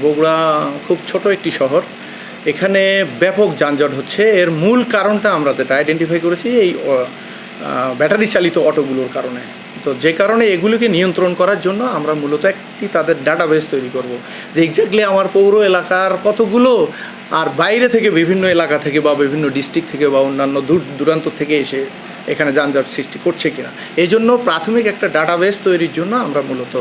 বগুড়া খুব ছোট একটি শহর। এখানে ব্যাপক যানজট হচ্ছে। এর মূল কারণটা আমরা যেটা আইডেন্টিফাই করেছি এই ব্যাটারি চালিত অটোগুলোর কারণে। তো যে কারণে এগুলোকে নিয়ন্ত্রণ করার জন্য আমরা মূলত একটি তাদের ডাটাবেস তৈরি করব। যে এক্স্যাক্টলি আমার পৌর এলাকার কতগুলো আর বাইরে থেকে বিভিন্ন এলাকা থেকে বা বিভিন্ন ডিস্ট্রিক্ট থেকে বা অন্যান্য দূর, দূরান্ত থেকে এসে এখানে যানজট সৃষ্টি করছে কিনা। এই জন্য প্রাথমিক একটা ডাটাবেস তৈরির জন্য আমরা মূলত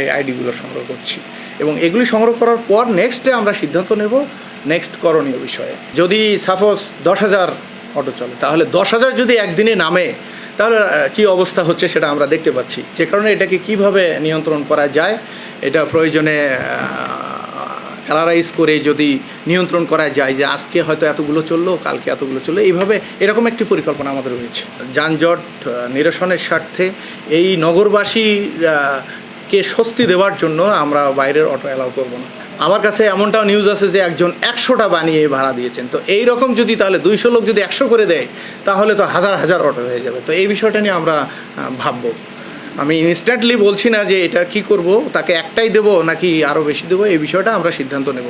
এই আইডিগুলো সংগ্রহ করছি। এবং এগুলি সংগ্রহ করার পর নেক্সটে আমরা সিদ্ধান্ত নেব নেক্সট করণীয় বিষয়ে। যদি সাপোজ দশ হাজার অটো চলে, তাহলে দশ হাজার যদি একদিনে নামে, তাহলে কী অবস্থা হচ্ছে সেটা আমরা দেখতে পাচ্ছি। যে কারণে এটাকে কীভাবে নিয়ন্ত্রণ করা যায়, এটা প্রয়োজনে কালারাইজ করে যদি নিয়ন্ত্রণ করা যায় যে আজকে হয়তো এতগুলো চলল, কালকে এতগুলো চলল, এইভাবে এরকম একটি পরিকল্পনা আমাদের রয়েছে। যানজট নিরসনের স্বার্থে এই নগরবাসী কে স্বস্তি দেওয়ার জন্য আমরা বাইরের অটো অ্যালাউ করব না। আমার কাছে এমনটাও নিউজ আছে যে একজন একশোটা বানিয়ে ভাড়া দিয়েছেন। তো এই রকম যদি তাহলে দুইশো লোক যদি একশো করে দেয়, তাহলে তো হাজার হাজার অটো হয়ে যাবে। তো এই বিষয়টা নিয়ে আমরা ভাববো। আমি ইনস্ট্যান্টলি বলছি না যে এটা কি করব, তাকে একটাই দেবো নাকি আরও বেশি দেবো, এই বিষয়টা আমরা সিদ্ধান্ত নেব।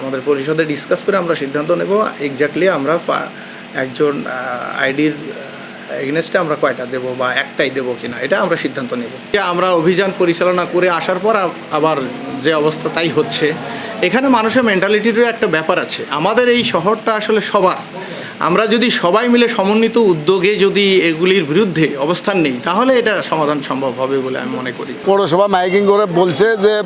আমাদের পরিষদে ডিসকাস করে আমরা সিদ্ধান্ত নেব। এক্স্যাক্টলি আমরা একজন আইডির এগনেস্টে আমরা কয়টা দেবো বা একটাই দেবো কিনা? এটা আমরা সিদ্ধান্ত নেব। যে আমরা অভিযান পরিচালনা করে আসার পর আবার যে অবস্থা তাই হচ্ছে। এখানে মানুষের মেন্টালিটিরও একটা ব্যাপার আছে। আমাদের এই শহরটা আসলে সবার। আমরা যদি সবাই মিলে সমন্বিত উদ্যোগে যদি এগুলির বিরুদ্ধে অবস্থান নেই, তাহলে এটা সমাধান সম্ভব হবে বলে আমি মনে করি। পৌরসভা মাইকিং করে বলছে যে,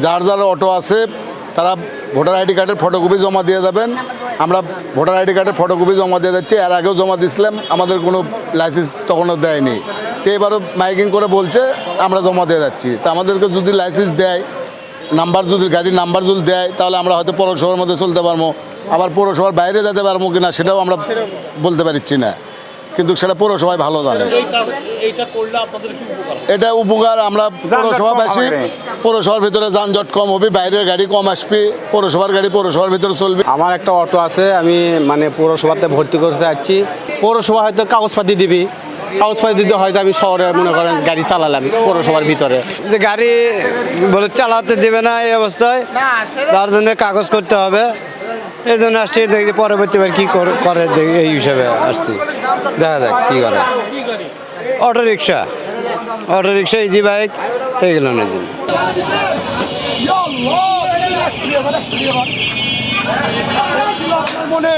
যার যার অটো আছে, তারা ভোটার আইডি কার্ডের ফটোকপি জমা দিয়ে যাবেন। আমরা ভোটার আইডি কার্ডের ফটোকপি জমা দিয়ে যাচ্ছি এর আগেও জমা দিয়েছিলাম, আমাদের কোনো লাইসেন্স তখনও দেয়নি। তো এবারও মাইকিং করে বলছে, আমরা জমা দিয়ে যাচ্ছি তা আমাদেরকে যদি লাইসেন্স দেয় নাম্বার যদি, গাড়ির নাম্বার যদি দেয়, তাহলে আমরা হয়তো পৌরসভার মধ্যে চলতে পারব। আবার পৌরসভার বাইরে যেতে পারব কিনা, সেটাও আমরা বলতে পারছি না। কিন্তু সেটা পৌরসভায় ভালো জানে। এইটা করলে আপনাদের কি উপকার এটা উপকার আমরা পৌরসভাবাসী পৌরসভার ভিতরে যানজট কম হবে বাইরের গাড়ি কম আসবে পৌরসভার গাড়ি পৌরসভার ভিতরে চলবে। আমার একটা অটো আছে আমি মানে পৌরসভাতে ভর্তি করতে যাচ্ছি পৌরসভা হয়তো কাগজপাতি দিবি। কাগজপাতি দিতে হয়তো আমি শহরে মনে করেন গাড়ি চালালাম পৌরসভার ভিতরে। যে গাড়ি বলে চালাতে দেবে না এই অবস্থায় তার জন্য কাগজ করতে হবে। এই জন্য আসছি, দেখি পরবর্তীবার কী করে দেখি, এই হিসাবে আসছি। দেখা যাক, কী করে। Auto rickshaw auto rickshaw easy bike এইগুলো না মনে।